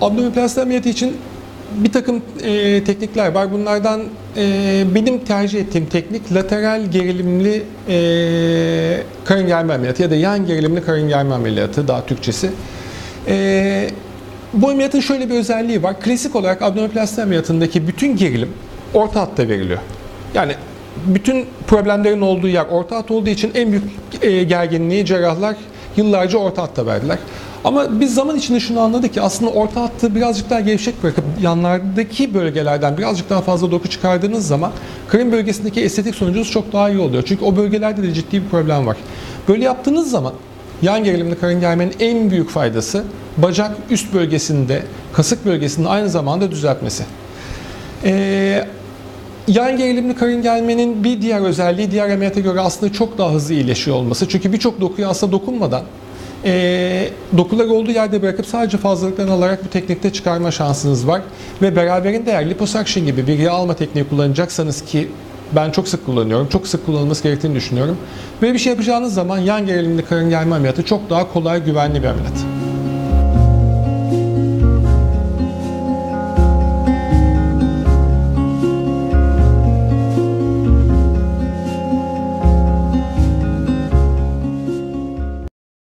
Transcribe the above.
Abdominoplasti ameliyatı için bir takım e, teknikler var. Bunlardan e, benim tercih ettiğim teknik lateral gerilimli e, karın germe ameliyatı ya da yan gerilimli karın germe ameliyatı daha Türkçesi. E, bu ameliyatın şöyle bir özelliği var. Klasik olarak abdominoplasti ameliyatındaki bütün gerilim orta hatta veriliyor. Yani bütün problemlerin olduğu yer orta hat olduğu için en büyük e, gerginliği cerrahlar yıllarca orta hatta verdiler. Ama biz zaman içinde şunu anladık ki aslında orta hattı birazcık daha gevşek bırakıp yanlardaki bölgelerden birazcık daha fazla doku çıkardığınız zaman karın bölgesindeki estetik sonucunuz çok daha iyi oluyor. Çünkü o bölgelerde de ciddi bir problem var. Böyle yaptığınız zaman yan gerilimli karın germenin en büyük faydası bacak üst bölgesinde, kasık bölgesinde aynı zamanda düzeltmesi. Ee, Yan gerilimli karın gelmenin bir diğer özelliği diğer ameliyata göre aslında çok daha hızlı iyileşiyor olması. Çünkü birçok dokuyu aslında dokunmadan e, dokuları olduğu yerde bırakıp sadece fazlalıklarını alarak bu teknikte çıkarma şansınız var. Ve beraberinde eğer liposuction gibi bir yağ alma tekniği kullanacaksanız ki ben çok sık kullanıyorum, çok sık kullanılması gerektiğini düşünüyorum. Böyle bir şey yapacağınız zaman yan gerilimli karın germe ameliyatı çok daha kolay, güvenli bir ameliyat.